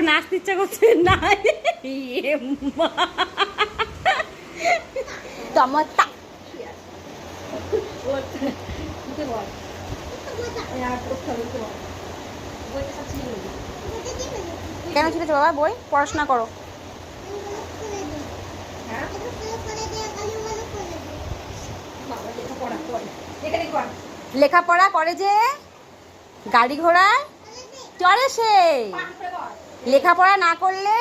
ওর নাচতে ইচ্ছা করছে না ইয়ে কেন ছিলেছে বাবা বই? পড়াশোনা করো। লেখাপড়া করে যে গাড়ি ঘোড়া চলে সে। লেখাপড়া না করলে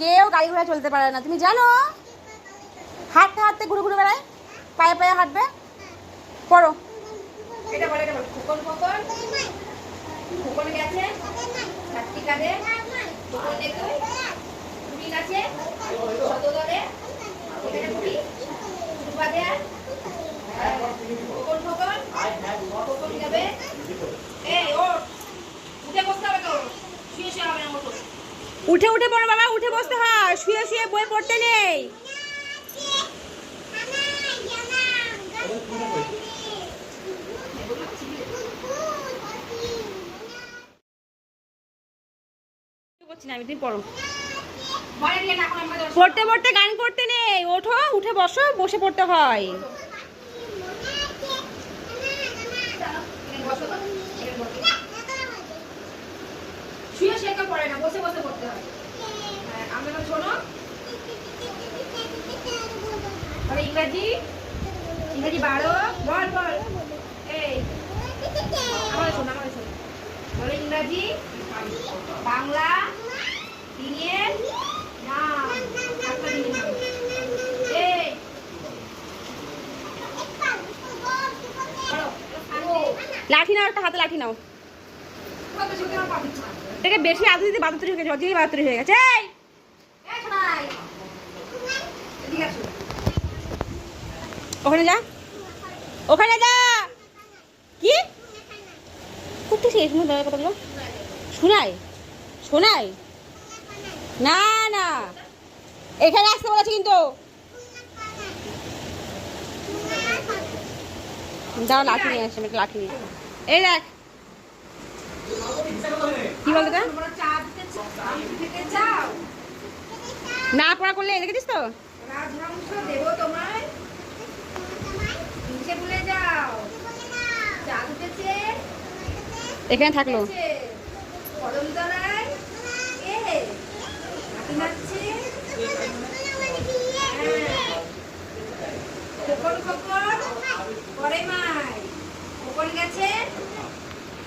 কেউ গাড়ি ঘোড়া চলতে পারে না। তুমি জানো? হাঁটতে হাঁটতে ঘুরে ঘুরে বেড়ায়, পায়ে পায়ে হাঁটবে। পড়ো বলে এটা বলে খোকন খোকন খোকন গেছে চারটি কাঁধে খোকন দেখো কুড়ি আছে শত দলে এখানে কুড়ি সুপাদে খোকন খোকন খোকন যাবে এই ও উঠে বসতে হবে তো শুয়ে শুয়ে হবে না মতো উঠে উঠে পড়ো বাবা উঠে বসতে হয়। শুয়ে শুয়ে বই পড়তে নেই। করছি আমি তুমি পড়ো। পড়তে পড়তে গান করতে নেই। ওঠো উঠে বসো বসে পড়তে হয় এখানে বসো তো এখানে বসো শুয়ে শুয়ে কেউ পড়ে না বসে বসে পড়তে হয়। হ্যাঁ, আমরা তো শোনো। ইংরাজি? ইংরাজি বারো? বল বল। এই। আমার শোন আমার শোন। বলে ইংরাজি বাংলা দিনের নাম একটা দিনের নাম এই। বলো। লাঠি নাও একটা হাতে লাঠি নাও। কত পাবি থেকে বেশি আদু দিতে বাদুরি হয়ে গেছে অতিরিক্ত বাদুরি হয়ে গেছে। এই! ওখানে যা। ওখানে যা! কি? করতে শেষ কথাগুলো শোনাই? শোনাই? না না। এখানে আসতে বলেছি কিন্তু। যাও লাঠি নিয়ে আসছি লাঠি নিয়ে এই দেখ। কি বলতো না পড়া করলে দেখেছিস তো? এখানে থাকল। হ্যাঁ। খোকন খোকন? পরে মাই খোকন গেছে?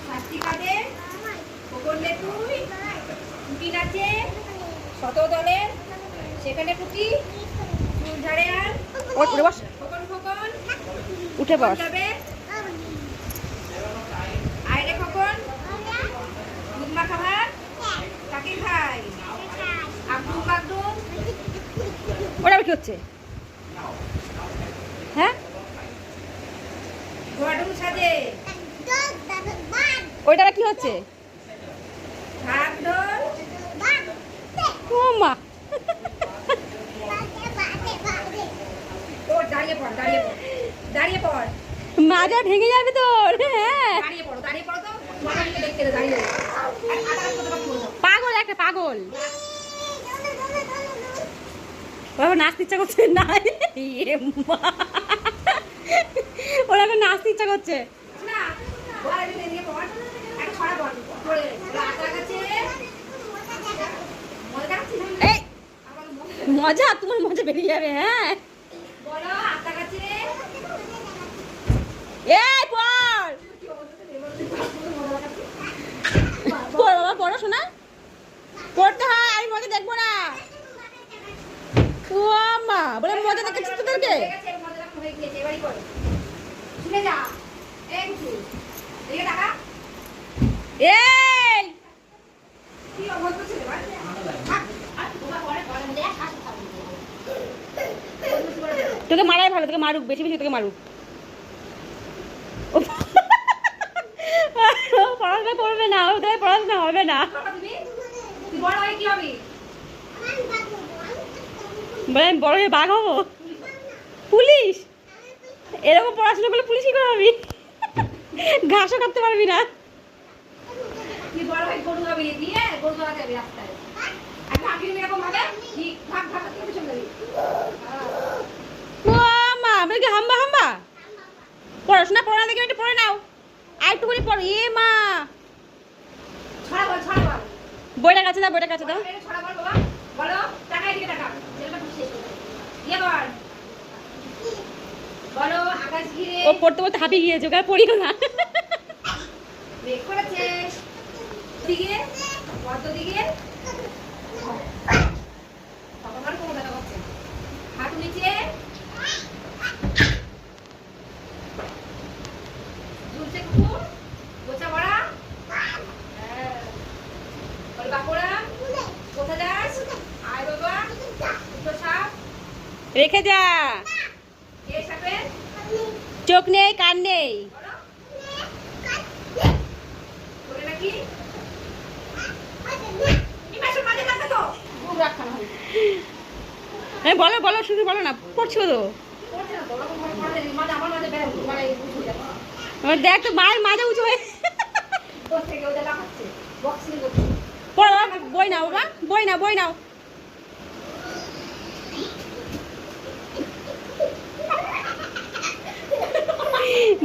শাস্তি কাঁধে? দলের সেখানে ঝাড়ে আর উঠে বস। খোকন খোকন উঠে বস। যাবে আইরে খোকন দুধ মাখা ভাত কাকে খাই আব্দুল কাকদুম ওটা কি হচ্ছে? হ্যাঁ? ঘোড়াডুম সাজে। ওইটা কি হচ্ছে? মা। মাজা ভেঙে যাবে তোর হ্যাঁ। পাগল একটা পাগল। ওরা নাচতে ইচ্ছা করছে? না ইয়ে ওরা এখন নাচতে ইচ্ছা করছে। না মজা, তোমার মজা বেরিয়ে যাবে হ্যাঁ। এই, পড়। পড় আমি মজা দেখব না। মা, বলে মজা হয়ে গেছে, মজা হয়ে গিয়েছে, এবারই করো। শুনে যা। এই কুকু, এদিকে তাকা। এই কি অভদ্র ছেলে, বাড়ি যা। থাক। আর তোমরা পরে পরে দেখ, হাসি খাবি। বদমাশি করে দেখ। তোকে মারাই ভালো তোকে মারুক বেশি বেশি তোকে মারুক। পড়াশোনা করবে না ওদের পড়াশোনা হবে না। বলে আমি বড় হয়ে বাঘ হব? পুলিশ? এরকম পড়াশোনা করলে পুলিশই করে হবি? ঘাসও কাটতে পারবি না। রাস্তায়। পাখির এরকম ভাবে ঠিক ভাগ ভাগ করে চলে যাবি ও মা আমি কি? হাম্বা হাম্বা? পড়াশোনা পড়া দেখে একটু পড়ে নাও। আর একটুখানি পড়ো। এ মা! বইটা কাছে দাও বইটা কাছে দাও। ইয়ে ও পড়তে পড়তে হাঁপিয়ে গিয়েছে ওকে পড়িও না। মেঘ করেছে। দিকে পদ্ম দিকে আমার কোনো দেখা পাচ্ছে না। হাঁটু নিচে ঝুলছে কুকুর গোছা ভরা হ্যাঁ। বল বাঁকুড়া কোথায় যাস আয় বাবা দুটো সাপ রেখে যা। চোখ নেই কান নেই। হয় হ্যাঁ বলো বলো শুধু বলো না পড়ছো তো? দেখ তো মায়ের মাঝে উঁচু হয়ে পড়ো বই নাও বাবা বই নাও বই নাও।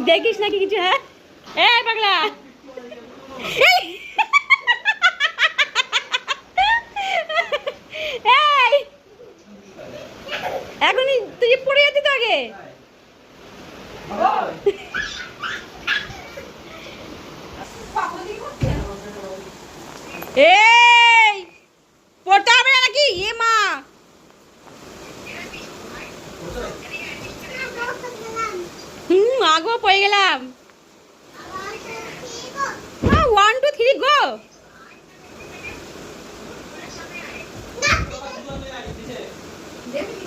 দেখিস নাকি কিছু হ্যাঁ? এই পাগলা! এখনই তুই পড়ে যাচ্ছি তো আগে। এই পড়তে হবে না নাকি এ মা হুম আগো পড়ে গেলাম ওয়ান টু থ্রি গো দেখি কি করছে ওরা কি বলতে যায় দেশে শিখলো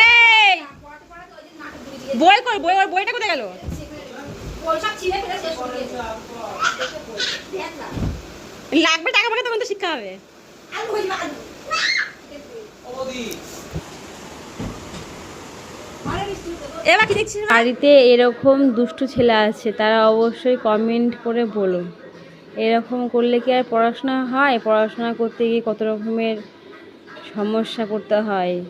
এই! বই কর বই ওর বইটা কোথায় গেল? লাগবে টাকা পাকা তখন তো শিক্ষা হবে। বাড়িতে এরকম দুষ্টু ছেলে আছে, তারা অবশ্যই কমেন্ট করে বলো এরকম করলে কি আর পড়াশোনা হয়? পড়াশোনা করতে গিয়ে কত রকমের সমস্যা পড়তে হয়?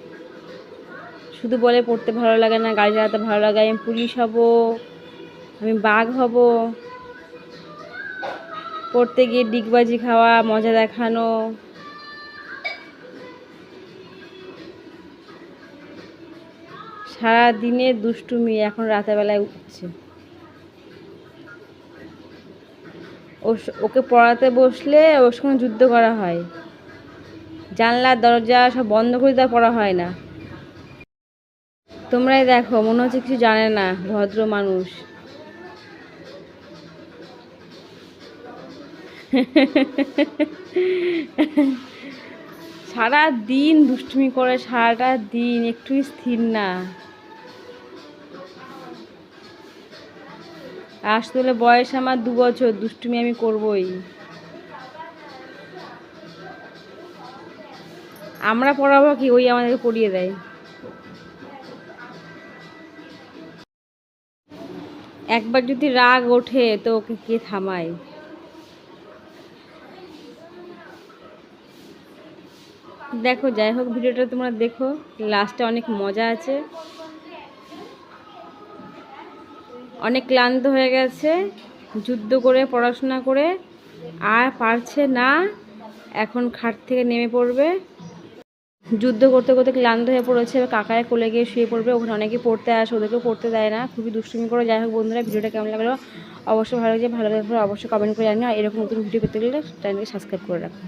শুধু বলে পড়তে ভালো লাগে না, গাড়ি চালাতে ভালো লাগে, আমি পুলিশ হব, আমি বাঘ হব। পড়তে গিয়ে ডিগবাজি খাওয়া, মজা দেখানো। সারা দিনের দুষ্টুমি এখন রাতের বেলায় উঠছে ওর স- ওকে পড়াতে বসলে ওর সঙ্গে যুদ্ধ করা হয়। জানলার দরজা সব বন্ধ করে দেওয়া পড়া হয় না। তোমরাই দেখো, মনে হচ্ছে কিছু জানে না, ভদ্র মানুষ। সারা দিন দুষ্টুমি করে সারাটা দিন একটু স্থির না। আসলে বয়স আমার দু বছর, দুষ্টুমি আমি করবই। আমরা পড়াবো কি? ওই আমাদেরকে পড়িয়ে দেয়। একবার যদি রাগ ওঠে, তো ওকে কে থামায়? দেখো, যাই হোক, ভিডিওটা তোমরা দেখো। লাস্টে অনেক মজা আছে। অনেক ক্লান্ত হয়ে গেছে, যুদ্ধ করে, পড়াশোনা করে, আর পারছে না, এখন খাট থেকে নেমে পড়বে। যুদ্ধ করতে করতে ক্লান্ত হয়ে পড়েছে, এবার কাকায় কোলে গিয়ে শুয়ে পড়বে। ওখানে অনেকে পড়তে আসে, ওদেরকেও পড়তে দেয় না। খুবই দুষ্টুমি করে। যাই হোক বন্ধুরা, ভিডিওটা কেমন লাগল? অবশ্যই ভালো লাগছে ভালো লাগলে অবশ্যই কমেন্ট করে জানিও। আর এরকম নতুন ভিডিও পেতে গেলে চ্যানেলকে সাবস্ক্রাইব করে রাখো।